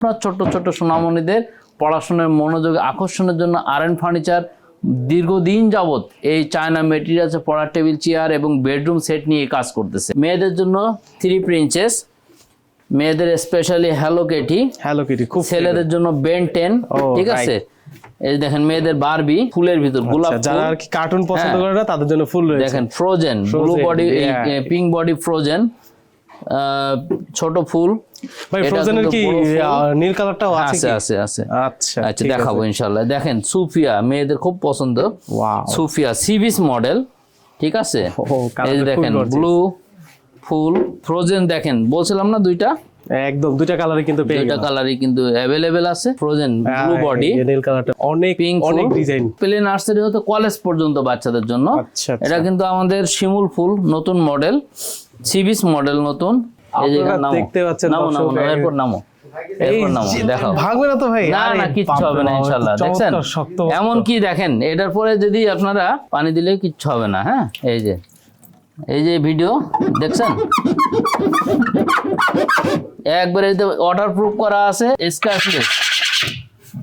আপনার ছোট্ট ছোট্ট সোনামণিদের পড়াশোনার মনোযোগ আকর্ষণের জন্য আর এন ফার্নিচার দীর্ঘদিন যাবত এই চায়না মেটেরিয়ালসে পড়ার টেবিল চেয়ার এবং বেডরুম সেট নিয়ে কাজ করতেছে। মেয়েদের জন্য থ্রি প্রিন্সেস মেয়েদের specially hello Kitty hello Kitty খুব ছেলেদের জন্য বেন টেন ঠিক আছে? এই দেখেন মেয়েদের বারবি ফুলের ভিতর গোলাপ আচ্ছা, যারা আর কি কার্টুন পছন্দ হ্যাঁ। করে না তাদের জন্য ফুল রয়েছে। দেখেন frozen blue body pink body frozen ছোট ফুল। ভাই ফ্রোজেনের কি নীল কালারটাও আছে আছে আছে আচ্ছা আচ্ছা দেখাবো আছে। ইনশাল্লাহ দেখেন সুফিয়া মেয়েদের খুব পছন্দ. সুফিয়া সিবিস মডেল ঠিক আছে? এই দেখেন ব্লু ফুল ফ্রোজেন দেখেন বলছিলাম না দুইটা? একদম দুইটা কালারই কিন্তু পেয়ে দুইটা কালারই কিন্তু অ্যাভেলেবেল আছে ফ্রোজেন ব্লু বডি নীল কালারটা অনেক পিঙ্ক অনেক ডিজাইন প্লে নার্সারি হতে কলেজ পর্যন্ত বাচ্চাদের জন্য। আচ্ছা, আচ্ছা। এটা কিন্তু আমাদের শিমুল ফুল নতুন মডেল সিবিস মডেল নতুন। এই যে। দেখতে পাচ্ছেন নামো নামো এরপর নামো। না তো ভাই? না না কিচ্ছু হবে না দেখছেন? শক্ত এমন কি দেখেন? এটার পরে যদি আপনারা পানি দিলে কিচ্ছু হবে না হ্যাঁ? এই যে এই যে ভিডিও দেখছেন? একবারে অর্ডার প্রুফ করা আছে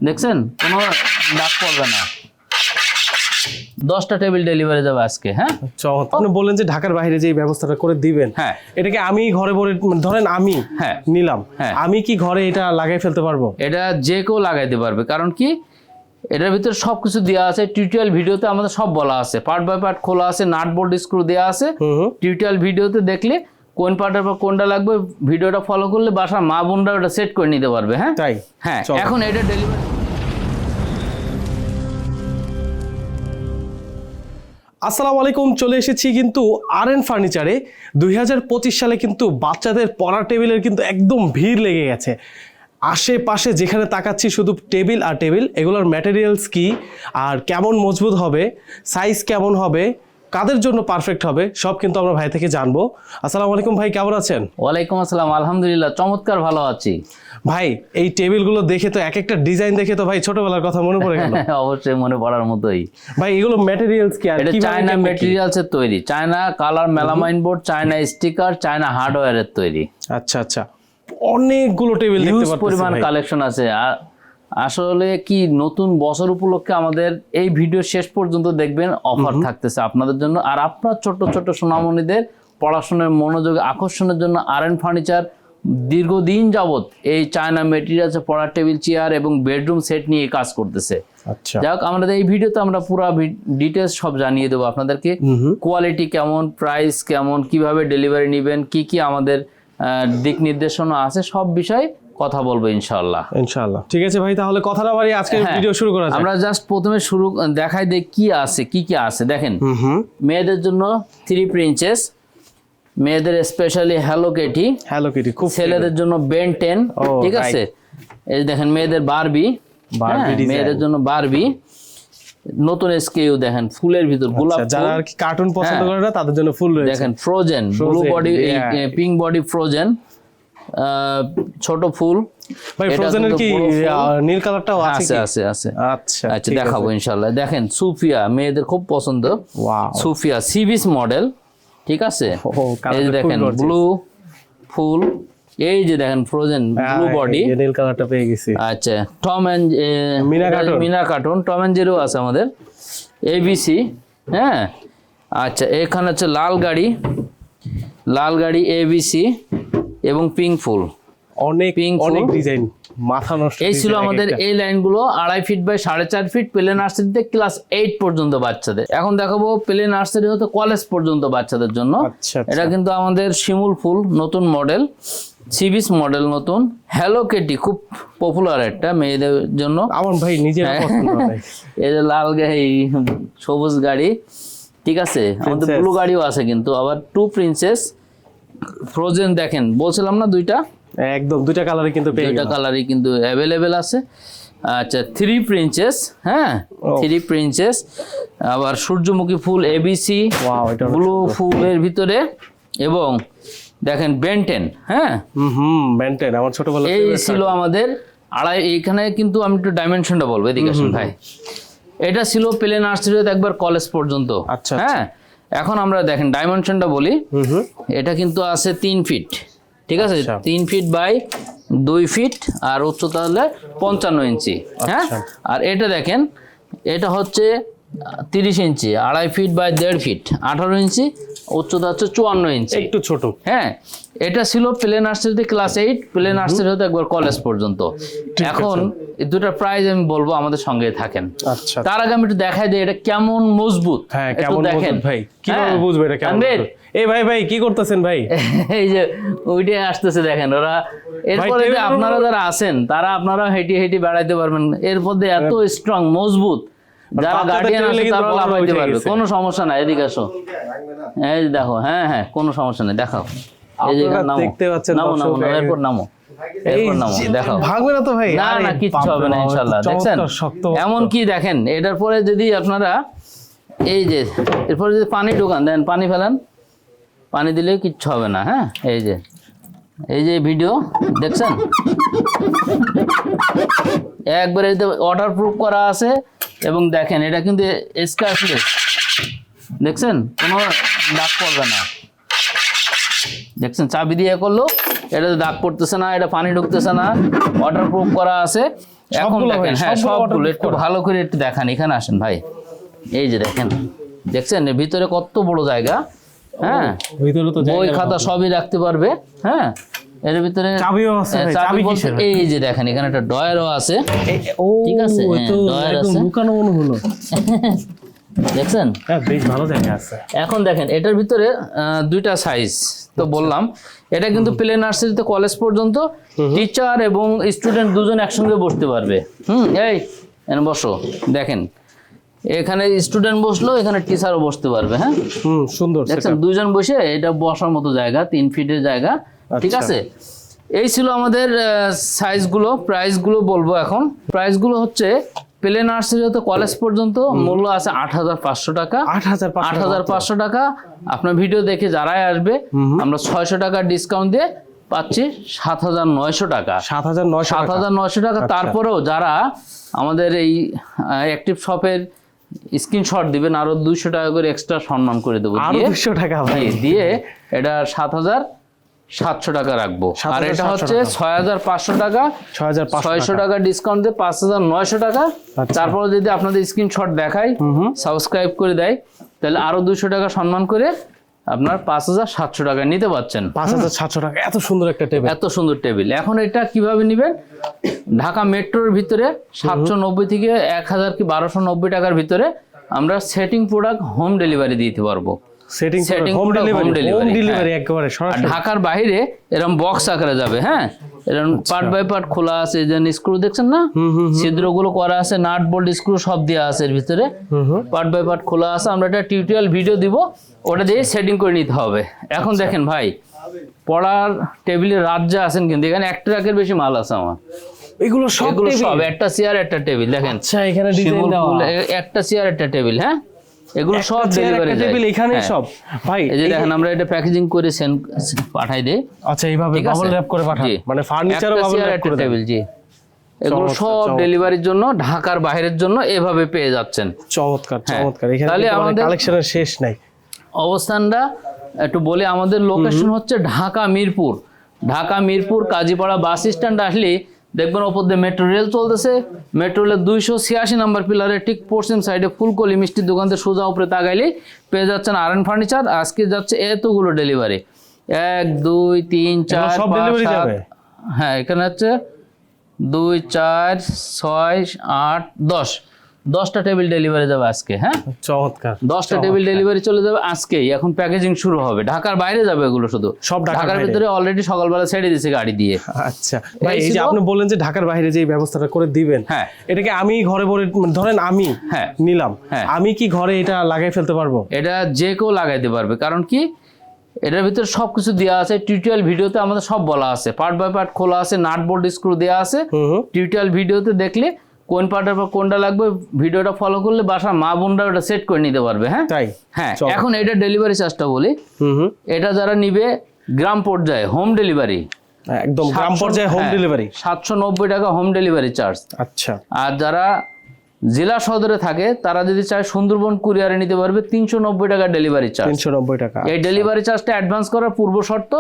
দেখছেন? কোনো দাগ পড়বে না। দশটা টেবিল ডেলিভারি যাবে আজকে হ্যাঁ চমৎকার আপনি বললেন যে ঢাকার বাইরে যে ব্যবস্থাটা করে দিবেন হ্যাঁ। এটাকে আমি ঘরে বলে ধরেন আমি হ্যাঁ। নিলাম হ্যাঁ। আমি কি ঘরে এটা লাগাই ফেলতে পারব এটা যে কেউ লাগাইতে পারবে কারণ কি এটার ভিতরে সব কিছু দেওয়া আছে টিউটোরিয়াল ভিডিওতে আমাদের সব বলা আছে পার্ট বাই পার্ট খোলা আছে নাট বোল্ট স্ক্রু দেওয়া আছে। টিউটোরিয়াল ভিডিওতে দেখলে কোন পার্টের পর কোনটা লাগবে ভিডিওটা ফলো করলে বাসার মা বোনরা ওটা সেট করে নিতে পারবে হ্যাঁ তাই হ্যাঁ এখন এটা ডেলিভারি আসসালামু আলাইকুম, চলে এসেছি কিন্তু আর এন ফার্নিচারে দুই হাজার পঁচিশ সালে কিন্তু বাচ্চাদের পড়ার টেবিলের কিন্তু একদম ভিড় লেগে গেছে। আশেপাশে যেখানে তাকাচ্ছি শুধু টেবিল আর টেবিল, এগুলোর ম্যাটেরিয়ালস কি আর কেমন মজবুত হবে সাইজ কেমন হবে কাদের জন্য পারফেক্ট হবে সব কিন্তু আমরা ভাই থেকে জানব। আসসালামু আলাইকুম ভাই কেমন আছেন? ওয়ালাইকুম আসসালাম আলহামদুলিল্লাহ চমৎকার ভালো আছি। ভাই এই টেবিলগুলো দেখে তো এক একটা ডিজাইন দেখে তো ভাই ছোটবেলার কথা মনে পড়ে গেল। অবশ্যই মনে পড়ার মতোই। ভাই এগুলো ম্যাটেরিয়ালস কি আর এটা চায়না? মেটেরিয়ালসের তৈরি। China colour melamine board China sticker China হার্ডওয়্যারের তৈরি। আচ্ছা আচ্ছা। অনেকগুলো টেবিল দেখতে পাচ্ছি পরিমাণ কালেকশন আছে। আ- আসলে কি নতুন বছর উপলক্ষে আমাদের এই ভিডিও শেষ পর্যন্ত দেখবেন অফার থাকতেছে আপনাদের জন্য। আর আপনার ছোট ছোট সোনামণিদের পড়াশোনার মনোযোগ আকর্ষণের জন্য আর এন ফার্নিচার দীর্ঘদিন যাবৎ এই চায়না মেটেরিয়ালসে পড়ার টেবিল চেয়ার এবং বেডরুম সেট নিয়ে কাজ করতেছে। আচ্ছা। যাই হোক আমাদের এই ভিডিওতে আমরা পুরো ডিটেলস সব জানিয়ে দেবো আপনাদেরকে। কোয়ালিটি কেমন প্রাইস কেমন কীভাবে ডেলিভারি নেবেন কি কি আমাদের দিক নির্দেশনা আছে সব বিষয়ে কথা বলব ইনশাল্লাহ ইনশাআল্লাহ। ঠিক আছে ভাই তাহলে কথা না বাড়িয়ে আজকে হ্যাঁ, ভিডিও শুরু করা যাক। আমরা জাস্ট প্রথমে শুরু দেখাই দেই কি আছে কি কি আছে। দেখেন মেয়েদের জন্য থ্রি প্রিন্সেস মেয়েদের specially hello Kitty hello Kitty খুব ছেলেদের জন্য বেন টেন ঠিক আছে? এই দেখেন মেয়েদের বারবি মেয়েদের জন্য বারবি নতুন স্কেউ দেখেন ফুলের ভিতর গোলাপ আচ্ছা, যারা আর কি কার্টুন পছন্দ হ্যাঁ। করে না তাদের জন্য ফুল রয়েছে। দেখেন frozen blue body pink body frozen ছোট ফুল। ভাই ফ্রোজেনের কি। নীল কালারটাও আছে আছে আছে আছে। আচ্ছা আচ্ছা দেখাবো আছে। ইনশাল্লাহ দেখেন সুফিয়া মেয়েদের খুব পছন্দ. সুফিয়া সিবিস মডেল ঠিক আছে? এই যে দেখেন ব্লু ফুল। এই যে দেখেন ফ্রোজেন ব্লু বডি নীল কালারটা পেয়ে গেছি। আচ্ছা Tom and Mina cartoon। Mina cartoon Tom and Jerry আছে আমাদের। এবিসি হ্যাঁ? আচ্ছা এখানে হচ্ছে লাল গাড়ি। লাল গাড়ি এবিসি এবং পিঙ্ক ফুল। অনেক অনেক ডিজাইন মাথা নষ্ট এই ছিল আমাদের। এই লাইনগুলো আড়াই ফিট বাই সাড়ে চার ফিট প্লে নার্সারিতে ক্লাস এইট পর্যন্ত বাচ্চাদের। এখন দেখাবো প্লে নার্সারি হতে কলেজ পর্যন্ত বাচ্চাদের জন্য। আচ্ছা আচ্ছা। এটা কিন্তু আমাদের শিমুল ফুল নতুন মডেল সিবিস মডেল নতুন। হ্যালো কেটি খুব পপুলার একটা মেয়েদের জন্য। আমার ভাই নিজের হ্যাঁ। এই যে লাল গাড়ি সবুজ গাড়ি ঠিক আছে? আমাদের ব্লু গাড়িও আছে কিন্তু আবার টু প্রিন্সেস ফ্রোজেন দেখেন বলছিলাম না দুইটা? একদম দুইটা কালারে কিন্তু দুইটা কালারই কিন্তু অ্যাভেলেবেল আছে। আচ্ছা থ্রি প্রিন্সেস হ্যাঁ? থ্রি প্রিন্সেস আবার সূর্যমুখী ফুল এবিসি ওয়াও এটা ব্লু। ফুলের ভিতরে এবং দেখেন বেন্টেন হ্যাঁ? হুম হুম বেন্টেন আমার ছোটবেলা এই ছিল আমাদের আড়াই এইখানে কিন্তু আমি একটু ডাইমেনশনটা বলব এদিকে আসুন ভাই। এটা ছিল প্লে নার্সারিতে একবার কলেজ পর্যন্ত আচ্ছা, হ্যাঁ? এখন আমরা দেখেন ডাইমেনশনটা বলি এটা কিন্তু আছে তিন ফিট ঠিক আছে? আচ্ছা। তিন ফিট বাই দুই ফিট আর উচ্চতা হলে পঞ্চান্ন ইঞ্চি হ্যাঁ? আর এটা দেখেন এটা হচ্ছে তিরিশ ইঞ্চি আড়াই ফিট বাই দেড় ফিট আঠারো ইঞ্চি উচ্চতা হচ্ছে চুয়ান্ন ইঞ্চি। একটু ছোট। হ্যাঁ এটা ছিল প্লে নার্সারিতে ক্লাস এইট প্লে নার্সারি হতে একবার কলেজ পর্যন্ত। এখন এই প্রাইজ আমি বলব আমাদের সঙ্গে থাকেন। আচ্ছা। তার আগে আমি একটু দেখাই দিই এটা কেমন মজবুত? হ্যাঁ কেমন দেখেন। ভাই। কীভাবে হ্যাঁ। বুঝবে এটা কেমন এই ভাই ভাই কি করতেছেন ভাই? এই যে ওইটাই আসতেছে দেখেন ওরা এরপরে আপনারা যারা আছেন তারা আপনারা হেঁটে হেঁটে বেড়াইতে পারবেন। এর মধ্যে এত স্ট্রং মজবুত। যারা গার্ডিয়ান আছে তারাও লাফাইতে পারবে কোনো সমস্যা নাই এদিকে আসো। এই যে দেখো হ্যাঁ হ্যাঁ কোনো সমস্যা নেই দেখাও। এই যে নামো। দেখতে পাচ্ছেন নামো নামো এরপর নামো। না তো ভাই? না না কিচ্ছু হবে না দেখছেন? এমন কি দেখেন? এটার পরে যদি আপনারা এই যে এরপরে যদি পানি ঢোকান দেন পানি ফেলান পানি দিলে কিচ্ছু হবে না হ্যাঁ? এই যে এই যে ভিডিও দেখছেন? একবারে ওয়াটার প্রুফ করা আছে এবং দেখেন এটা কিন্তু স্কার্ফলেস দেখছেন? কোনো দাগ পড়বে না। দেখছেন? চাবি দিয়ে করল এটা দাগ পড়তেছে না এটা পানি ঢুকতেছে না ওয়াটার প্রুফ করা আছে। এখন দেখেন হ্যাঁ সবগুলো একটু ভালো করে একটু দেখান এখানে আসেন ভাই। এই যে দেখেন দেখছেন? ভিতরে কত বড় জায়গা হ্যাঁ? ভিতরে তো বই খাতা সবই রাখতে পারবে হ্যাঁ? এর ভিতরে চাবিও আছে হ্যাঁ, চাবি কিসের এই যে দেখেন এখানে একটা ডয়ারও আছে। ও ঠিক আছে, হ্যাঁ, ডয়ার আছে। লুকানো মনে হলো দেখছেন? হ্যাঁ বেশ ভালো জায়গা আছে। এখন দেখেন এটার ভিতরে দুইটা সাইজ তো বললাম। এটা কিন্তু প্লে নার্সারিতে কলেজ পর্যন্ত টিচার এবং স্টুডেন্ট দুজন একসঙ্গে বসতে পারবে। হুম এই বসো দেখেন। এখানে স্টুডেন্ট বসল এখানে টিচারও বসতে পারবে হ্যাঁ? হুম সুন্দর দেখছেন? দুইজন বসে এটা বসার মতো জায়গা তিন ফিটের জায়গা। ঠিক আচ্ছা। আছে? এই ছিল আমাদের সাইজগুলো প্রাইসগুলো বলব এখন। প্রাইসগুলো হচ্ছে প্লে নার্সারি হতে কলেজ পর্যন্ত মূল্য আছে আট হাজার পাঁচশো টাকা। আট হাজার আট হাজার পাঁচশো টাকা। আপনার ভিডিও দেখে যারাই আসবে আমরা ছয়শো টাকা ডিসকাউন্ট দিয়ে পাচ্ছি সাত হাজার নয়শো টাকা। সাত হাজার নয়শো সাত হাজার নয়শো টাকা। তারপরেও যারা আমাদের এই অ্যাক্টিভ শপের স্ক্রিনশট দিবেন আরও দুইশো টাকা করে এক্সট্রা সম্মান করে দেবো। আরও দুশো টাকা। ভাই দিয়ে এটা সাত হাজার সাতশো টাকা রাখব। আর এটা 7,700 হচ্ছে। ছয় হাজার পাঁচশো টাকা। ছয়শো টাকা ডিসকাউন্ট দিয়ে পাঁচ হাজার নয়শো টাকা। আচ্ছা। তারপরে যদি আপনাদের স্ক্রিনশট দেখায় সাবস্ক্রাইব করে দেয় তাহলে আরও দুশো টাকা সম্মান করে আপনার পাঁচ হাজার সাতশো টাকা নিতে পারছেন পাঁচ হাজার সাতশো টাকা। এত সুন্দর একটা টেবিল এত সুন্দর টেবিল এখন এটা কীভাবে নেবেন? ঢাকা মেট্রোর ভিতরে সাতশো নব্বই থেকে এক হাজার কি বারোশো নব্বই টাকার ভিতরে আমরা সেটিং প্রোডাক্ট হোম ডেলিভারি দিতে পারব। Setting home delivery home delivery. একেবারে সরাসরি। ঢাকার বাইরে এরকম বক্স আকারে যাবে হ্যাঁ? এরকম পার্ট বাই পার্ট খোলা আছে যে স্ক্রু দেখছেন না? ছিদ্রগুলো করা আছে নাট বোল্ট স্ক্রু সব দেওয়া আছে এর ভিতরে। পার্ট বাই পার্ট খোলা আছে আমরা একটা টিউটোরিয়াল ভিডিও দিব। ওটা দিয়ে সেটিং করে নিতে হবে। এখন আচ্ছা। দেখেন ভাই পড়ার টেবিলে রাত যা আছেন কিন্তু এখানে এক ট্রাকের বেশি মাল আছে আমার। এগুলো সব একটা চেয়ার একটা টেবিল দেখেন। আচ্ছা এখানে ডিজাইন দেওয়া। একটা চেয়ার একটা টেবিল হ্যাঁ? এগুলো সব ডেলিভারি টেবিল এখানেই সব। ভাই এই যে দেখেন আমরা এটা প্যাকেজিং করে সেন্ড পাঠাই দেই। আচ্ছা এইভাবে বাবল র্যাপ করে পাঠান। মানে ফার্নিচারও একটা বাবল র্যাপ করে টেবিল জি। এগুলো সব ডেলিভারির জন্য ঢাকার বাইরের জন্য এভাবে পেয়ে যাচ্ছেন। চমৎকার হ্যাঁ। চমৎকার। এখানে তাহলে আমাদের- কালেকশনের শেষ নাই। অবস্থানটা একটু বলে আমাদের লোকেশন হচ্ছে ঢাকা মিরপুর। ঢাকা মিরপুর কাজীপাড়া বাস স্ট্যান্ড আসলে দেখবেন ওপর দিয়ে মেট্রো রেল চলতেছে। মেট্রো রেলের দুইশো ছিয়াশি নাম্বার পিলারের ঠিক পশ্চিম সাইডে ফুলকলি মিষ্টির দোকান থেকে সোজা উপরে তাগাইলে পেয়ে যাচ্ছেন আর এন ফার্নিচার আজকে যাচ্ছে এতগুলো ডেলিভারি এক দুই তিন চার সাত হ্যাঁ এখানে হচ্ছে দুই চার ছয় আট দশ। দশটা টেবিল ডেলিভারি যাবে আজকে হ্যাঁ? চমৎকার দশটা টেবিল ডেলিভারি চলে যাবে আজকেই। এখন প্যাকেজিং শুরু হবে। ঢাকার বাইরে যাবে এগুলো শুধু। সব ঢাকার ভিতরে অলরেডি সকালবেলা ছেড়ে দিয়েছে গাড়ি দিয়ে। আচ্ছা ভাই এই যে আপনি বললেন যে ঢাকার বাইরে যে ব্যবস্থাটা করে দিবেন হ্যাঁ। এটাকে আমি ঘরে বলে ধরেন আমি হ্যাঁ। নিলাম হ্যাঁ। আমি কি ঘরে এটা লাগাই ফেলতে পারব? এটা যে কেউ লাগাইতে পারবে। কারণ কি? এটার ভিতরে সব কিছু দেওয়া আছে। টিউটোরিয়াল ভিডিওতে আমাদের সব বলা আছে। পার্ট বাই পার্ট খোলা আছে। নাট বোল্ট স্ক্রু দেওয়া আছে। টিউটোরিয়াল ভিডিওতে দেখলে কোন পার্টের পর কোনটা লাগবে ভিডিওটা ফলো করলে বাসার মা বোনরা ওটা সেট করে নিতে পারবে হ্যাঁ? তাই? হ্যাঁ এখন এটা ডেলিভারি চার্জটা বলি। হুম হুম। এটা যারা নিবে গ্রাম পর্যায়ে হোম ডেলিভারি একদম গ্রাম পর্যায়ে হোম ডেলিভারি সাতশো নব্বই টাকা হোম ডেলিভারি চার্জ আচ্ছা। আর যারা জেলা সদরে থাকে তারা যদি চায় সুন্দরবন কুরিয়ারে নিতে পারবে তিনশো নব্বই টাকা ডেলিভারি চার্জ তিনশো নব্বই টাকা এই ডেলিভারি চার্জটা অ্যাডভান্স করার পূর্ব শর্ত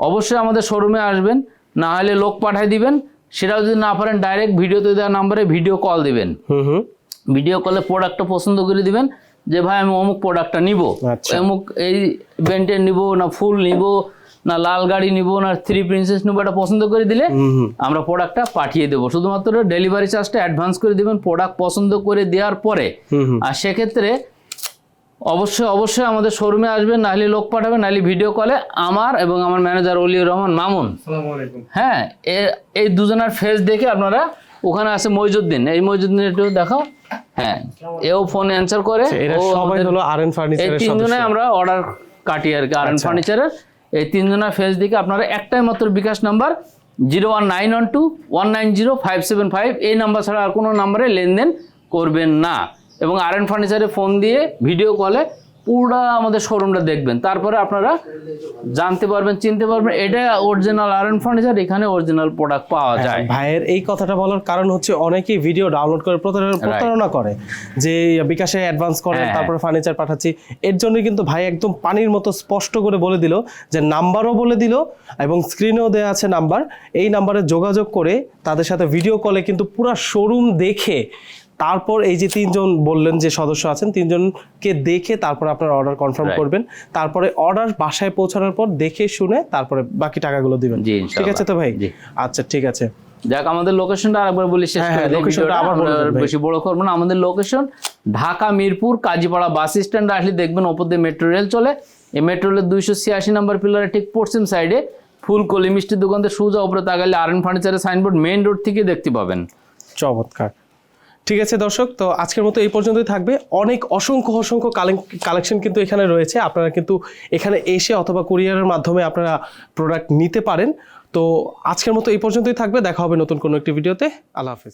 অবশ্যই আমাদের শোরুমে আসবেন না হলে লোক পাঠিয়ে দিবেন সেটাও যদি না পারেন ডাইরেক্ট ভিডিওতে দেওয়া নাম্বারে ভিডিও কল দিবেন। ভিডিও কলে প্রোডাক্টটা পছন্দ করে দিবেন যে ভাই আমি অমুক প্রোডাক্টটা নিব। আচ্ছা। অমুক এই ব্যান্ডের নিব না ফুল নিব না লাল গাড়ি নিব না থ্রি প্রিন্সেস নিব এটা পছন্দ করে দিলে আমরা প্রোডাক্টটা পাঠিয়ে দেবো। শুধুমাত্র ডেলিভারি চার্জটা অ্যাডভান্স করে দিবেন। প্রোডাক্ট পছন্দ করে দেওয়ার পরে আর সেক্ষেত্রে অবশ্যই অবশ্যই আমাদের শোরুমে আসবেন নাহলে লোক পাঠাবেন নাহলে ভিডিও কলে আমার এবং আমার ম্যানেজার অলিউর রহমান মামুন। হ্যাঁ এ- এই দুজনের ফেস দেখে আপনারা ওখানে আছে মইজুদ্দিন। এই মইজুদ্দিন একটু দেখাও। হ্যাঁ এও ফোন অ্যান্সার করে। আচ্ছা, সবাই হলো আর এন এই ফার্নিচারের তিনজনে আমরা অর্ডার কাটি আর কি আর আচ্ছা। ফার্নিচারের এই তিনজনের ফেস দেখে আপনারা একটাই মাত্র bKash number zero one nine one two one nine zero five seven five এই নাম্বার ছাড়া আর কোনো নাম্বারে লেনদেন করবেন না। এবং আর এন ফার্নিচারে ফোন দিয়ে ভিডিও কলে পুরো আমাদের শোরুমটা দেখবেন। তারপরে আপনারা জানতে পারবেন চিনতে পারবেন এটা অরিজিনাল আর ফার্নিচার এখানে অরিজিনাল প্রোডাক্ট পাওয়া যায়। ভাইয়ের এই কথাটা বলার কারণ হচ্ছে অনেকেই ভিডিও ডাউনলোড করে প্রতারণা- প্রতারণা করে যে বিকাশে অ্যাডভান্স করে হ্যাঁ। তারপরে ফার্নিচার পাঠাচ্ছি। এর জন্য কিন্তু ভাই একদম পানির মতো স্পষ্ট করে বলে দিল যে নাম্বারও বলে দিল এবং স্ক্রিনেও দেওয়া আছে নাম্বার এই নাম্বারে যোগাযোগ করে তাদের সাথে ভিডিও কলে কিন্তু পুরো শোরুম দেখে তারপর এই যে তিনজন বললেন যে সদস্য আছেন তিনজনকে দেখে তারপর আপনার অর্ডার কনফার্ম করবেন। তারপরে অর্ডার বাসায় পৌঁছানোর পর দেখে শুনে তারপরে বাকি টাকাগুলো দিবেন। ঠিক আছে তো ভাই? আচ্ছা ঠিক আছে। যাক আমাদের লোকেশনটা আরেকবার বলি শেষ হ্যাঁ, করে হ্যাঁ, আবার। বেশি বড় করব না। আমাদের location Dhaka Mirpur Kazipara bus stand আসলে দেখবেন ওপর দিয়ে মেট্রো রেল চলে। এই মেট্রো রেলের দুইশো ছিয়াশি নম্বর পিলারে ঠিক পশ্চিম সাইডে ফুলকলি মিষ্টির দোকান থেকে সোজা উপরে তাকালে আর এন ফার্নিচারের সাইনবোর্ড মেইন রোড থেকে দেখতে পাবেন। চমৎকার। ঠিক আছে দর্শক, তো আজকের মতো এই পর্যন্তই থাকবে। অনেক অসংখ্য অসংখ্য কালেকশন কিন্তু এখানে রয়েছে। আপনারা কিন্তু এখানে এসে অথবা কুরিয়ারের মাধ্যমে আপনারা প্রোডাক্ট নিতে পারেন। তো আজকের মতো এই পর্যন্তই থাকবে। দেখা হবে নতুন কোনো একটি ভিডিওতে। আল্লাহ হাফিজ।